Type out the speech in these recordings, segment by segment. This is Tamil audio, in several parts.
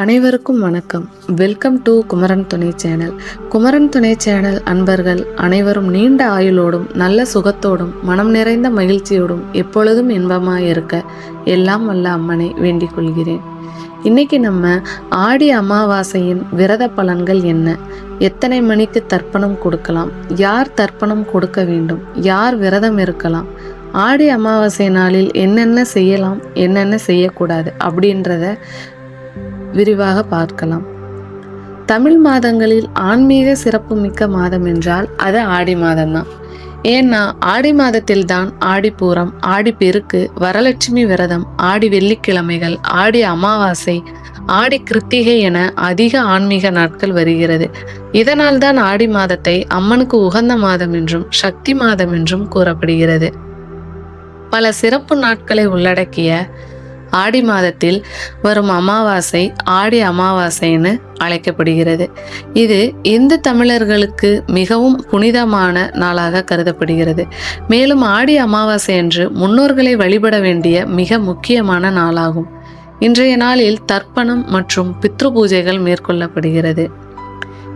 அனைவருக்கும் வணக்கம். வெல்கம் டு குமரன் துணை சேனல். குமரன் துணை சேனல் அன்பர்கள் அனைவரும் நீண்ட ஆயுளோடும் நல்ல சுகத்தோடும் மனம் நிறைந்த மகிழ்ச்சியோடும் எப்பொழுதும் இன்பமாக இருக்க எல்லாம் வல்ல அம்மனை வேண்டிக் கொள்கிறேன். இன்னைக்கு நம்ம ஆடி அமாவாசையின் விரத பலன்கள் என்ன? எத்தனை மணிக்கு தர்ப்பணம் கொடுக்கலாம்? யார் தர்ப்பணம் கொடுக்க வேண்டும்? யார் விரதம் இருக்கலாம்? ஆடி அமாவாசை நாளில் என்னென்ன செய்யலாம்? என்னென்ன செய்யக்கூடாது? அப்படின்றத விரிவாக பார்க்கலாம். தமிழ் மாதங்களில் ஆன்மீக சிறப்புமிக்க மாதம் என்றால் அது ஆடி மாதம்தான். ஏன்னா ஆடி மாதத்தில்தான் ஆடிப்பூரம் ஆடி பெருக்கு வரலட்சுமி விரதம் ஆடி வெள்ளிக்கிழமைகள் ஆடி அமாவாசை ஆடி கிருத்திகை என அதிக ஆன்மீக நாட்கள் வருகிறது. இதனால் தான் ஆடி மாதத்தை அம்மனுக்கு உகந்த மாதம் என்றும் சக்தி மாதம் என்றும் கூறப்படுகிறது. பல சிறப்பு நாட்களை உள்ளடக்கிய ஆடி மாதத்தில் வரும் அமாவாசை ஆடி அமாவாசைன்னு அழைக்கப்படுகிறது. இது இந்து தமிழர்களுக்கு மிகவும் புனிதமான நாளாக கருதப்படுகிறது. மேலும் ஆடி அமாவாசை என்று முன்னோர்களை வழிபட வேண்டிய மிக முக்கியமான நாளாகும். இன்றைய நாளில் தர்ப்பணம் மற்றும் பித்ரு பூஜைகள் மேற்கொள்ளப்படுகிறது.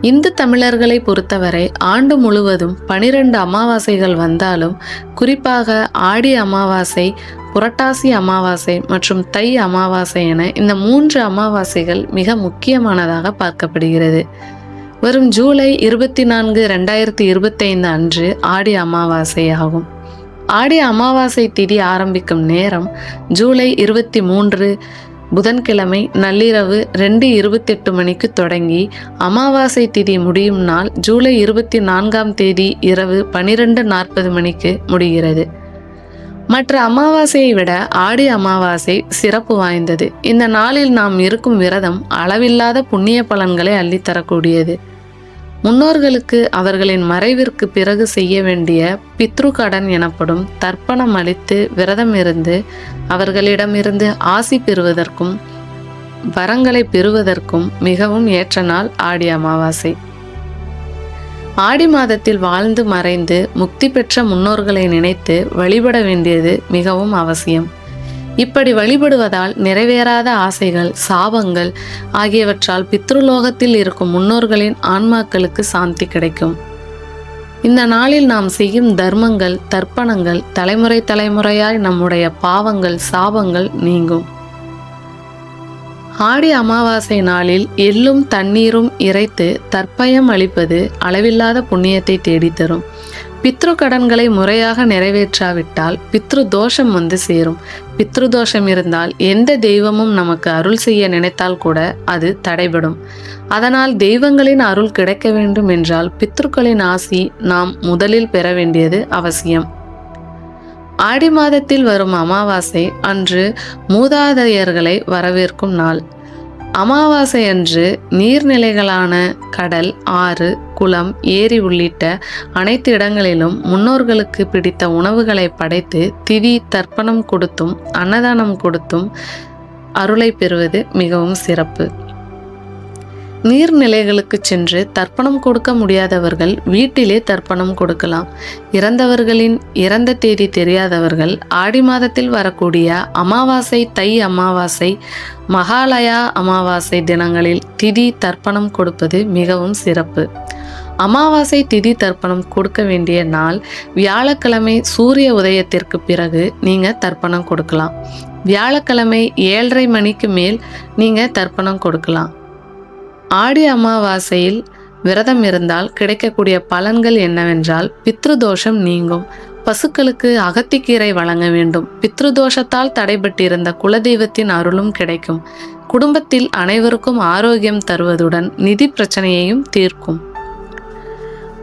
இந்து தமிழர்களை பொறுத்தவரை ஆண்டு முழுவதும் பனிரெண்டு அமாவாசைகள் வந்தாலும் குறிப்பாக ஆடி அமாவாசை புரட்டாசி அமாவாசை மற்றும் தை அமாவாசை என இந்த மூன்று அமாவாசைகள் மிக முக்கியமானதாக பார்க்கப்படுகிறது. வரும் ஜூலை இருபத்தி நான்கு ரெண்டாயிரத்தி இருபத்தைந்து அன்று ஆடி அமாவாசை ஆகும் ஆடி அமாவாசை திதி ஆரம்பிக்கும் நேரம் ஜூலை இருபத்தி மூன்று புதன்கிழமை நள்ளிரவு ரெண்டு இருபத்தெட்டு மணிக்கு தொடங்கி அமாவாசை திதி முடியும் நாள் ஜூலை இருபத்தி நான்காம் தேதி இரவு பனிரெண்டு நாற்பது மணிக்கு முடிகிறது. மற்ற அமாவாசையை விட ஆடி அமாவாசை சிறப்பு வாய்ந்தது. இந்த நாளில் நாம் இருக்கும் விரதம் அளவில்லாத புண்ணிய பலன்களை அள்ளித்தரக்கூடியது. முன்னோர்களுக்கு அவர்களின் மறைவிற்கு பிறகு செய்ய வேண்டிய பித்ரு கடன் எனப்படும் தர்ப்பணம் அளித்து விரதம் இருந்து அவர்களிடமிருந்து ஆசி பெறுவதற்கும் வரங்களை பெறுவதற்கும் மிகவும் ஏற்ற நாள் ஆடி அமாவாசை. ஆடி மாதத்தில் வாழ்ந்து மறைந்து முக்தி பெற்ற முன்னோர்களை நினைத்து வழிபட வேண்டியது மிகவும் அவசியம். இப்படி வழிபடுவதால் நிறைவேறாத ஆசைகள் சாபங்கள் ஆகியவற்றால் பித்ருலோகத்தில் இருக்கும் முன்னோர்களின் ஆன்மாக்களுக்கு சாந்தி கிடைக்கும். இந்த நாளில் நாம் செய்யும் தர்மங்கள் தர்ப்பணங்கள் தலைமுறை தலைமுறையாய் நம்முடைய பாவங்கள் சாபங்கள் நீங்கும். ஆடி அமாவாசை நாளில் எள்ளும் தண்ணீரும் இறைத்து தற்பயம் அளிப்பது அளவில்லாத புண்ணியத்தை தேடித்தரும். பித்ரு கடன்களை முறையாக நிறைவேற்றாவிட்டால் பித்ரு தோஷம் வந்து சேரும். பித்ரு தோஷம் இருந்தால் எந்த தெய்வமும் நமக்கு அருள் செய்ய நினைத்தால் கூட அது தடைபடும். அதனால் தெய்வங்களின் அருள் கிடைக்க வேண்டும் என்றால் பித்ருக்களின் ஆசி நாம் முதலில் பெற வேண்டியது அவசியம். ஆடி மாதத்தில் வரும் அமாவாசை அன்று மூதாதையர்களை வரவேற்கும் நாள். அமாவாசை அன்று நீர்நிலைகளான கடல் ஆறு குளம் ஏரி உள்ளிட்ட அனைத்து இடங்களிலும் முன்னோர்களுக்கு பிடித்த உணவுகளை படைத்து திதி தர்ப்பணம் கொடுத்தும் அன்னதானம் கொடுத்தும் அருளை பெறுவது மிகவும் சிறப்பு. நீர்நிலைகளுக்கு சென்று தர்ப்பணம் கொடுக்க முடியாதவர்கள் வீட்டிலே தர்ப்பணம் கொடுக்கலாம். இறந்தவர்களின் இறந்த தேதி தெரியாதவர்கள் ஆடி மாதத்தில் வரக்கூடிய அமாவாசை தை அமாவாசை மகாலயா அமாவாசை தினங்களில் திதி தர்ப்பணம் கொடுப்பது மிகவும் சிறப்பு. அமாவாசை திதி தர்ப்பணம் கொடுக்க வேண்டிய நாள் வியாழக்கிழமை சூரிய உதயத்திற்கு பிறகு நீங்கள் தர்ப்பணம் கொடுக்கலாம். வியாழக்கிழமை ஏழரை மணிக்கு மேல் நீங்கள் தர்ப்பணம் கொடுக்கலாம். ஆடி அமாவாசையில் விரதம் இருந்தால் கிடைக்கக்கூடிய பலன்கள் என்னவென்றால் பித்ருதோஷம் நீங்கும். பசுக்களுக்கு அகத்திக்கீரை வழங்க வேண்டும். பித்ருதோஷத்தால் தடைபட்டிருந்த குலதெய்வத்தின் அருளும் கிடைக்கும். குடும்பத்தில் அனைவருக்கும் ஆரோக்கியம் தருவதுடன் நிதி பிரச்சனையையும் தீர்க்கும்.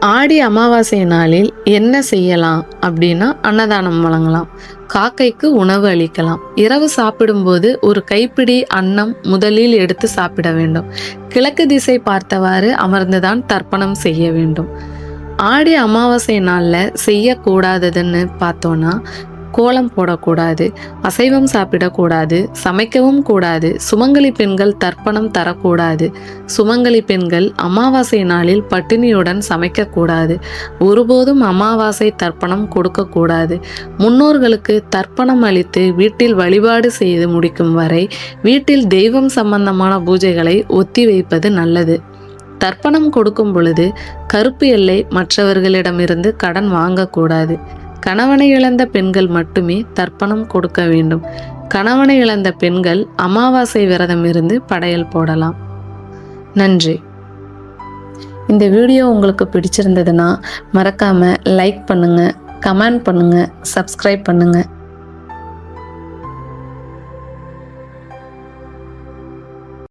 ஆடி அமாவாசை நாளில் என்ன செய்யலாம் அப்படின்னா அன்னதானம் வழங்கலாம். காக்கைக்கு உணவு அளிக்கலாம். இரவு சாப்பிடும்போது ஒரு கைப்பிடி அன்னம் முதலில் எடுத்து சாப்பிட வேண்டும். கிழக்கு திசை பார்த்தவாறு அமர்ந்துதான் தர்ப்பணம் செய்ய வேண்டும். ஆடி அமாவாசை நாளில் செய்யக்கூடாததுன்னு பார்த்தோன்னா கோலம் போடக்கூடாது அசைவம் சாப்பிடக்கூடாது சமைக்கவும் கூடாது சுமங்கலி பெண்கள் தர்ப்பணம் தரக்கூடாது சுமங்கலி பெண்கள் அமாவாசை நாளில் பட்டினியுடன் சமைக்கக்கூடாது ஒருபோதும் அமாவாசை தர்ப்பணம் கொடுக்கக்கூடாது. முன்னோர்களுக்கு தர்ப்பணம் அளித்து வீட்டில் வழிபாடு செய்து முடிக்கும் வரை வீட்டில் தெய்வம் சம்பந்தமான பூஜைகளை ஒத்தி வைப்பது நல்லது. தர்ப்பணம் கொடுக்கும் பொழுது கருப்பு எல்லை மற்றவர்களிடமிருந்து கடன் வாங்கக்கூடாது. கணவனை இழந்த பெண்கள் மட்டுமே தர்ப்பணம் கொடுக்க வேண்டும். கணவனை இழந்த பெண்கள் அமாவாசை விரதம் இருந்து படையல் போடலாம். நன்றி. இந்த வீடியோ உங்களுக்கு பிடிச்சிருந்ததுன்னா மறக்காமல் லைக் பண்ணுங்கள் கமெண்ட் பண்ணுங்கள் சப்ஸ்கிரைப் பண்ணுங்கள்